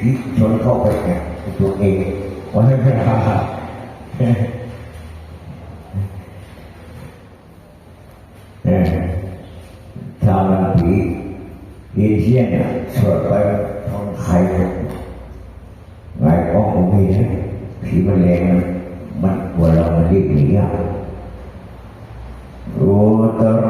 ผีชนเข้าไปแอบตัวเองวันนั้นไม่ได้เออชาวบ้านผีผีเชี่ยเนี่ยสวดไปท้องไข่ไงก็คงมีนะผีมันแรงนะมันกลัวเรามันรีบหนีอะรูตร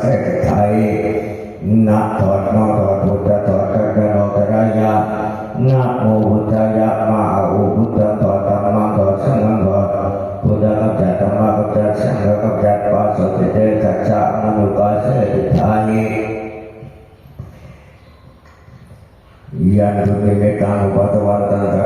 เมวกัสเสติไทยนะถอดโมถอดพุทธถอดกันกนอกรายะนะโมพุทธายะมหาอุพุทธถอดธรรมังถอดสังฆถอดพุทธกัจจธรรมกัจจสังฆังกัจจปัสสติเตกัจจามุเมวกัสเสติไทย Yan tunimikan batuwatan tarayo roko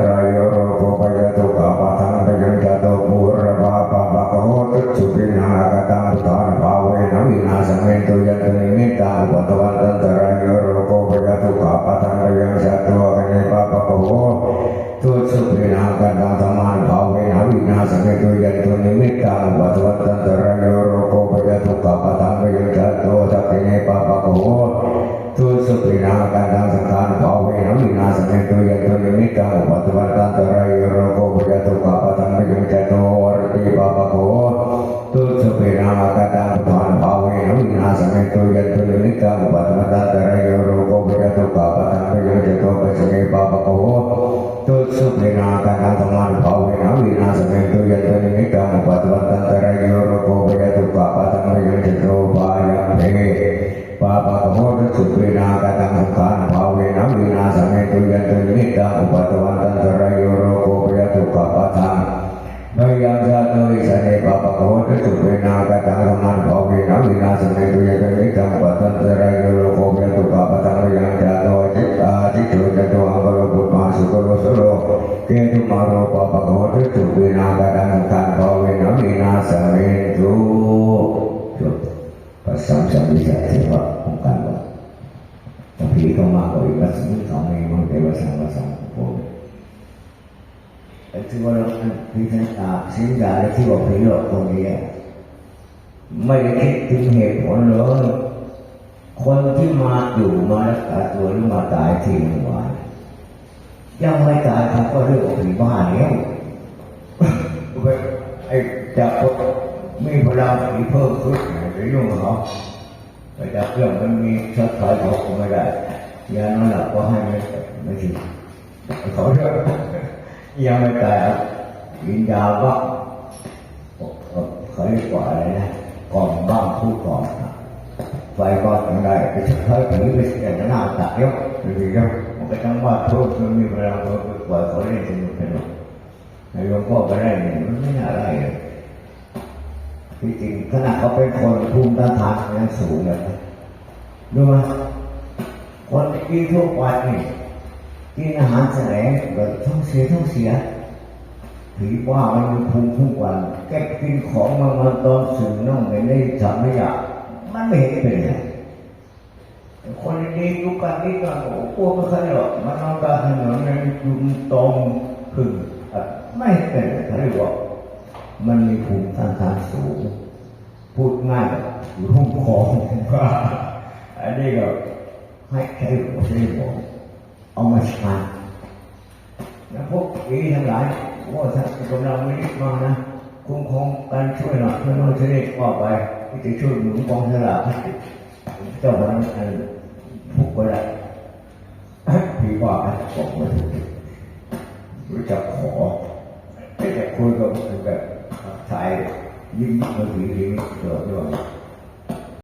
ไม่ได้คิดถึงเหตุผลเลย คนที่มาอยู่มารักษาตัวหรือมาตายที่โรงพยาบาลยังไม่ตายเขาก็เรียกว่าผีบ้าแล้วไอ้จับมีพลังผีเพิ่มขึ้นไปยุ่งเขาไปจับเครื่องมันมีชัดสายเขาไม่ได้ยานอนหลับก็ให้ไม่ไม่ถึงเขาเรียกยังไม่ตายอะกินยาบ้างเขาเรียกว่าอะไรนะกล่องบ้างผู้กล่องไฟก็ยังได้ไปเฉยๆผีไปเสียหน้าตายกหรือยังมั นก็ต้องว่าทุกข์มันมีพลังก็ปล่อยเขาเล่นสนุกสนุกในหลวงพ่อไปได้เนี่ยมันไม่น่าได้เลยที่จริงขนาดเขาเป็นคนภูมิต้านทานยังสูงเลยนะรู้ไหมคนกินทุกวันนี่กินอาหารแสลงแบบท้องเสียท้องเสียผีว่ามันมีภูมิทุกวันแกกินของมามันตอนสึงน้องไม่ได้ทำไม่อยาก มันไม่เห็นเป็นไรคนดีอยู่กันนี่ก็โอ้โหไม่ค่อยหรอกมันนอนกลางถนนมันยุงตรงพึ่งไม่เป็นเขาเรียกว่ามันมีภูมิต้านทานสูง พูดง่ายแบบรุ่มคอว่าอันนี้ก็ให้ใช้หัวใช้หัวเอามาใช้แล้วพวกอีทั้งหลายว่าถ้ากำลังไม่ได้มานะคุ้มครองการช่วยหน่อยช่วยโน่นช่วยนี่ว่าไป ที่จะช่วยหนุนกองสลากให้เจ้าพนักงานผู้ก็ได้ว่าให้ผมไม่รู้จักขอไม่แต่คุยกับแบบสายยิ้มยิ้มมาดีดีเกิดด้วย